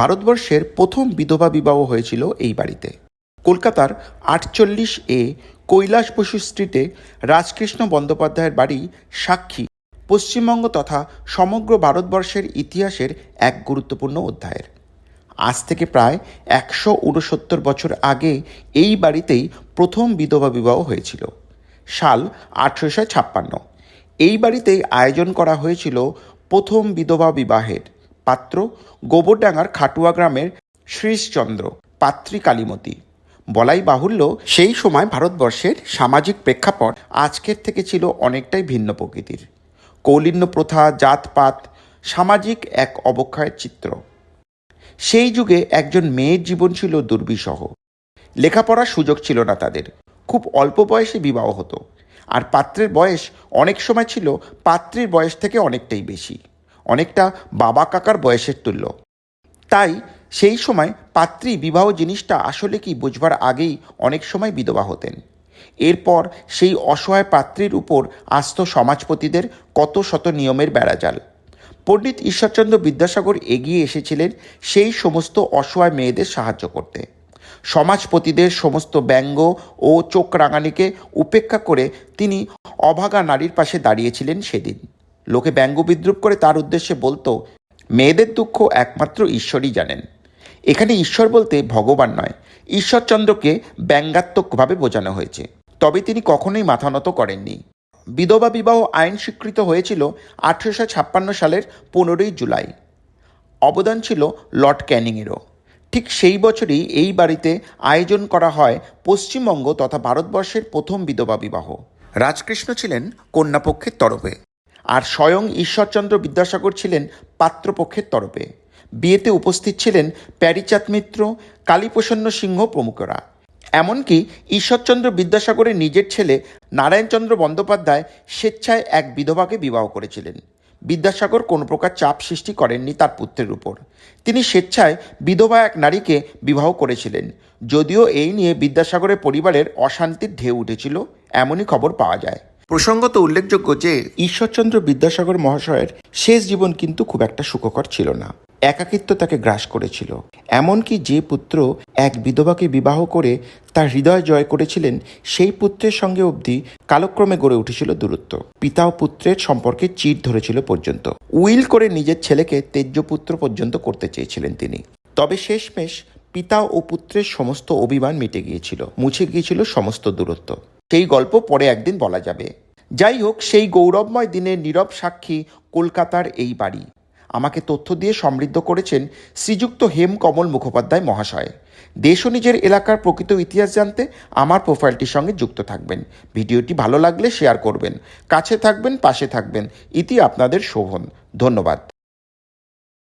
ভারতবর্ষের প্রথম বিধবা বিবাহ হয়েছিল এই বাড়িতে। কলকাতার আটচল্লিশ এ কৈলাস বসু স্ট্রিটে রাজকৃষ্ণ বন্দ্যোপাধ্যায়ের বাড়ি সাক্ষী, পশ্চিমবঙ্গ তথা সমগ্র ভারতবর্ষের ইতিহাসের এক গুরুত্বপূর্ণ অধ্যায়ের। আজ থেকে প্রায় একশো উনসত্তর বছর আগে এই বাড়িতেই প্রথম বিধবা বিবাহ হয়েছিল, সাল আঠেরোশো ছাপ্পান্ন। এই বাড়িতেই আয়োজন করা হয়েছিল প্রথম বিধবা বিবাহের। পাত্র গোবরডাঙ্গার খাটুয়া গ্রামের শ্রীশচন্দ্র, পাত্রী কালীমতী। বলাই বাহুল্য, সেই সময় ভারতবর্ষের সামাজিক প্রেক্ষাপট আজকের থেকে ছিল অনেকটাই ভিন্ন প্রকৃতির। কৌলিন্য প্রথা, জাতপাত, সামাজিক এক অবক্ষয়ের চিত্র। সেই যুগে একজন মেয়ের জীবন ছিল দুর্বিষহ। লেখাপড়ার সুযোগ ছিল না তাদের। খুব অল্প বয়সে বিবাহ হতো। আর পাত্রের বয়স অনেক সময় ছিল পাত্রীর বয়স থেকে অনেকটাই বেশি। অনেকটা বাবা কাকার বয়সের তুল্য। তাই সেই সময় পাত্রী বিবাহ জিনিসটা আসলে কি বুঝবার আগেই অনেক সময় বিধবা হতেন। এরপর সেই অসহায় পাত্রীর উপর আস্ত সমাজপতিদের কত শত নিয়মের বেড়াজাল। পণ্ডিত ঈশ্বরচন্দ্র বিদ্যাসাগর এগিয়ে এসেছিলেন সেই সমস্ত অসহায় মেয়েদের সাহায্য করতে। সমাজপতিদের সমস্ত ব্যঙ্গ ও চোখ রাঙানিকে উপেক্ষা করে তিনি অভাগা নারীর পাশে দাঁড়িয়েছিলেন সেদিন। লোকে ব্যঙ্গ বিদ্রুপ করে তার উদ্দেশ্যে বলতো, মেয়েদের দুঃখ একমাত্র ঈশ্বরই জানেন। এখানে ঈশ্বর বলতে ভগবান নয়, ঈশ্বরচন্দ্রকে ব্যঙ্গাত্মকভাবে বোঝানো হয়েছে। তবে তিনি কখনোই মাথা নত করেননি। বিধবা বিবাহ আইন স্বীকৃত হয়েছিল আঠেরোশো ছাপ্পান্ন সালের পনেরোই জুলাই। অবদান ছিল লর্ড ক্যানিংয়েরও। ঠিক সেই বছরই এই বাড়িতে আয়োজন করা হয় পশ্চিমবঙ্গ তথা ভারতবর্ষের প্রথম বিধবা বিবাহ। রাজকৃষ্ণ ছিলেন কন্যাপক্ষের তরফে। আর স্বয়ং ঈশ্বরচন্দ্র বিদ্যাসাগর ছিলেন পাত্রপক্ষের তরফে। বিয়েতে উপস্থিত ছিলেন প্যারিচাঁদ মিত্র, কালীপ্রসন্ন সিংহ প্রমুখরা। এমনকি ঈশ্বরচন্দ্র বিদ্যাসাগরের নিজের ছেলে নারায়ণচন্দ্র বন্দ্যোপাধ্যায় স্বেচ্ছায় এক বিধবাকে বিবাহ করেছিলেন। বিদ্যাসাগর কোনো প্রকার চাপ সৃষ্টি করেননি তার পুত্রের উপর। তিনি স্বেচ্ছায় বিধবা এক নারীকে বিবাহ করেছিলেন। যদিও এই নিয়ে বিদ্যাসাগরের পরিবারের অশান্তির ঢেউ উঠেছিল, এমনই খবর পাওয়া যায়। প্রসঙ্গত উল্লেখযোগ্য যে, ঈশ্বরচন্দ্র বিদ্যাসাগর মহাশয়ের শেষ জীবন কিন্তু খুব একটা সুখকর ছিল না। একাকিত্ব তাকে গ্রাস করেছিল। এমনকি যে পুত্র এক বিধবাকে বিবাহ করে তার হৃদয় জয় করেছিলেন, সেই পুত্রের সঙ্গে অবধি কালক্রমে গড়ে উঠেছিল দূরত্ব। পিতা ও পুত্রের সম্পর্কে চির ধরেছিল পর্যন্ত। উইল করে নিজের ছেলেকে তেজ্যপুত্র পর্যন্ত করতে চেয়েছিলেন তিনি। তবে শেষমেশ পিতা ও পুত্রের সমস্ত অভিমান মিটে গিয়েছিল, মুছে গিয়েছিল সমস্ত দূরত্ব। সেই গল্প পরে একদিন বলা যাবে। যাই হোক, সেই গৌরবময় দিনের নীরব সাক্ষী কলকাতার এই বাড়ি। আমাকে তথ্য দিয়ে সমৃদ্ধ করেছেন শ্রীযুক্ত হেম কমল মুখোপাধ্যায় মহাশয়। দেশ ও নিজের এলাকার প্রকৃত ইতিহাস জানতে আমার প্রোফাইলটির সঙ্গে যুক্ত থাকবেন। ভিডিওটি ভালো লাগলে শেয়ার করবেন। কাছে থাকবেন, পাশে থাকবেন। ইতি আপনাদের শোভন। ধন্যবাদ।